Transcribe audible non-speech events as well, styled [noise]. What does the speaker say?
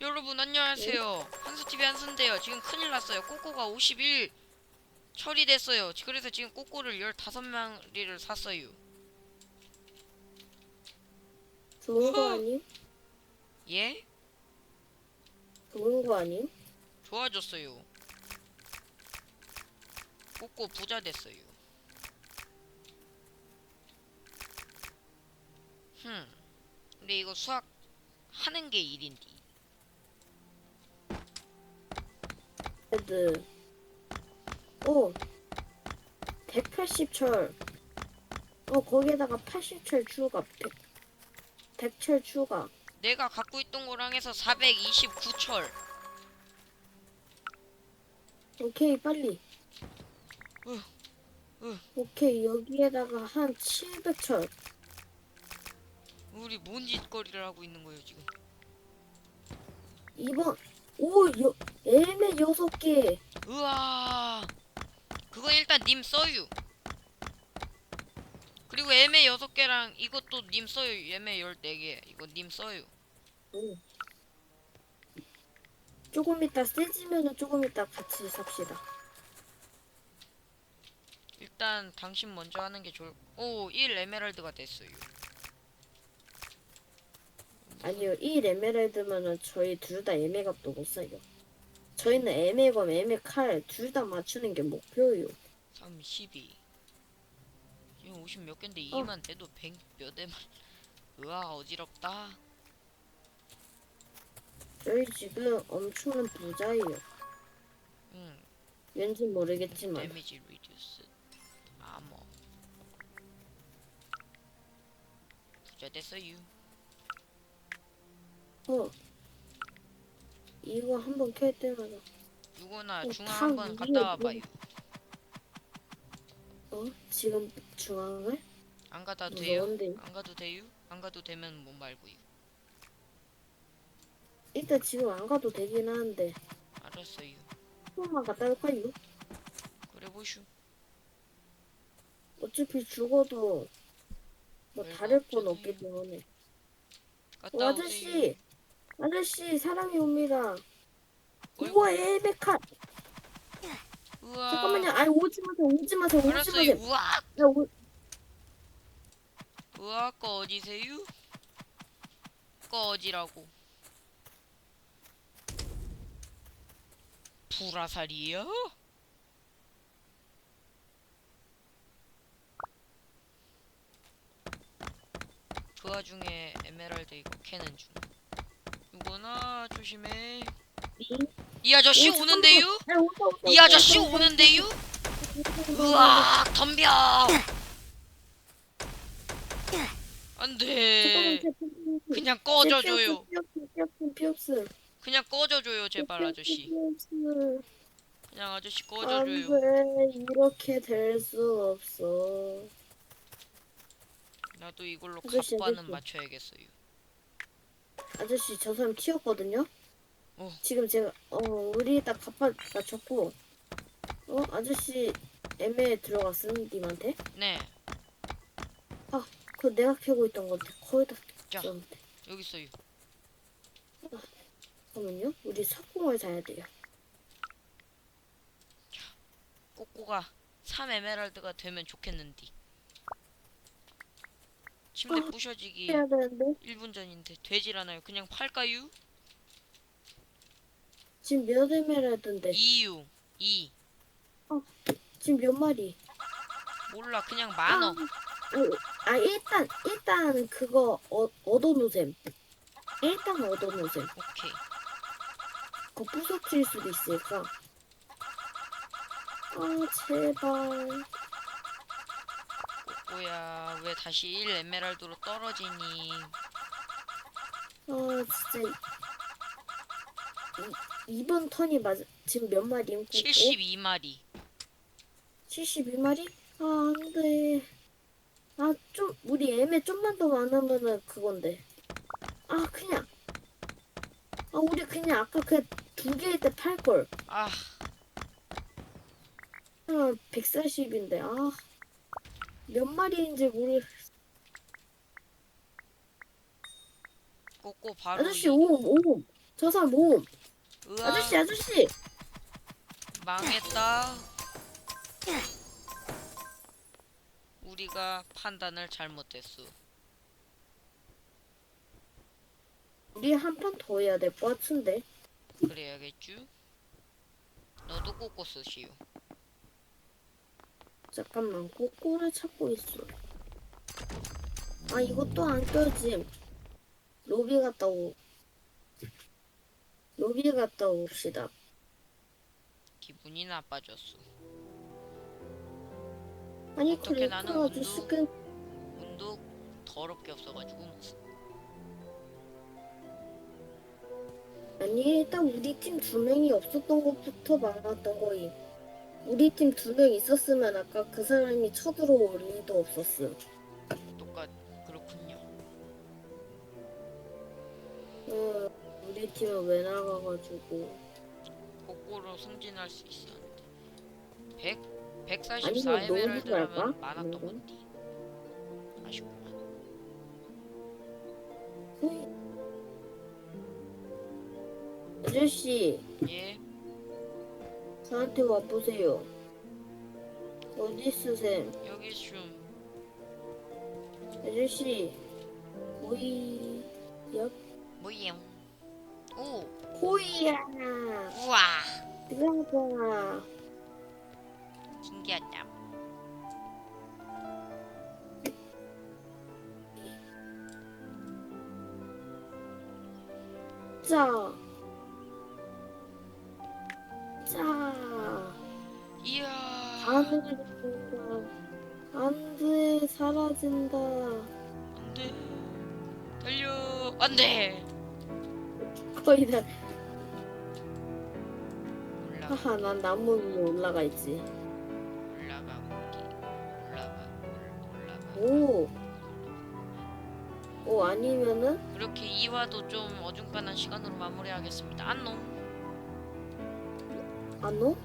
여러분 안녕하세요. 한수TV 한수인데요. 지금 큰일 났어요. 꼬꼬가 51 처리됐어요. 그래서 지금 꼬꼬를 15마리를 샀어요. 좋은 거 어허. 아님? 예? 좋은 거 아님? 좋아졌어요. 꼬꼬 부자 됐어요. 흠. 근데 이거 수학 하는 게 일인디. 헤드. 오. 180철. 어, 거기에다가 80철 추가. 100, 100 철 추가. 내가 갖고 있던 거랑 해서 429철. 오케이, 빨리. 으, 으. 오케이, 여기에다가 한 700철. 우리 뭔 짓거리를 하고 있는 거예요 지금? 이번, 오, 여, 애매 6개. 우와 그거 일단 님 써유 그리고 애매 6개랑 이것도 님 써요 애매 14개 이거 님 써요 오. 조금 이따 세지면은 조금 이따 같이 삽시다. 일단 당신 먼저 하는 게 좋을 오 1 에메랄드가 됐어요 아니요, 이 에메랄드면은 저희 둘다 애매값도 못 써요. 저희는 애매검, 애매칼 둘 다 맞추는 게 목표요. 3 12 지금 50 몇 개인데 어. 2만 돼도 100몇 에만 우와 [laughs] 어지럽다 저희 지금 엄청난 부자예요. 응 왠지 모르겠지만. 데미지 리듀스 아머 부자 됐어요 어. 이거 한번 켤 때마다 누구나 어, 중앙 다 한번 위에 갔다 와봐요 어 지금 중앙을 안 가다 돼요? 무서운데 안 가도 돼요? 안 가도 되면 뭐 말고요. 일단 지금 안 가도 되긴 하는데 알았어요. 조금만 갔다 올까요? 그래 보슈. 어차피 죽어도 뭐 별거 다를 건 없잖아요. 없기 때문에. 갔다 어, 오세요. 아저씨, 아저씨 사람이 옵니다. 어이구. 우와 우와. 잠깐만요. 아니 오지 마세요. 오지 마세요. 오지. 마세요. 우와. 야, 오, 우와 꺼지세요. 꺼지라고. 불화살이요? 그 와중에 에메랄드 이거 캐는 중. 조심해. 이 아저씨 오. 오는데요? 온다, 이 아저씨 오는데요? 으악 덤벼 안돼. 그냥 꺼져줘요. 그냥 꺼져줘요 제발 아저씨. 그냥 아저씨 안 꺼져줘요 돼. 이렇게 될 수 없어. 나도 이걸로 갑바는. 맞춰야겠어요 아저씨 저 사람 튀었거든요. 어. 지금 제가 어 우리 딱 갑바 맞췄고 어 아저씨 애매에 들어갔음 님한테 네 그거 내가 캐고 있던 건데 거기다 자. 줬는데 여기 있어요 잠깐만요 우리 석공을 사야 돼요 꼬꼬가 3 에메랄드가 되면 좋겠는데 침대 어, 부셔지기 해야 되는데. 1분 전인데 되질 않아요. 그냥 팔까요? 지금 몇 에메랄드인데? 2유 2 지금 몇 마리? 몰라. 그냥 만원 아, 아 일단 일단 그거 어, 얻어놓으셈. 일단 얻어놓으셈. 오케이. 그거 부서뜨릴 수도 있으니까? 아 제발 꼬꼬야. 왜 다시 1 에메랄드로 떨어지니. 아 진짜. 이, 이번 턴이 맞 지금 몇 마리 인고 72마리. 72마리? 아 안돼. 아 좀 우리 애매 좀만 더 많으면은 그건데. 아 그냥. 아 우리 그냥 아까 그 두 개일 때 팔걸. 아. 아 140인데. 아 몇 마리인지 모르 꼬꼬 바로 아저씨 이- 오옴 오옴 저 사람 모음. 으아 아저씨 아저씨. 망했다. 우리가 판단을 잘못했어. 우리 한 판 더 해야 될 것 같은데. 그래야겠쥬? 너도 꼬꼬 쓰시오. 잠깐만 꼬꼬를 찾고 있어. 아 이것도 안 껴짐. 로비 갔다 오. 로비 갔다 옵시다. 기분이 나빠졌어. 아니 어떻게 나는 그래서 운동- 아저씨가 운도 더럽게 없어가지고 아니 일단 우리 팀 두 명이 없었던 것부터 많았던 거임. 우리 팀 두 명 있었으면 아까 그 사람이 쳐들어올 리도 없었음. 똑같 그렇군요. 어, 우리 팀은 왜 나가가지고 꼬꼬로 승진할 수 있었는데 100 144 아니면 노블 에메랄드라면? 많았던? 건데 아쉽구만. 아저씨 예, 저한테 와보세요. 어디 있으셈? 여기 좀 아저씨 호이 옆 뭐예요? 오, 호이야 우와, 들어가 신기하다. 자. 자. 안돼 안돼 사라진다 안돼, 달려, 안돼. 거의 다 올라가, 하하 난 나무 위에 올라가 있지 올라가, 올라가, 올라가. 오. 오 아니면은 그렇게 2화도 좀 어중간한 시간으로 마무리하겠습니다. 안녕. 안노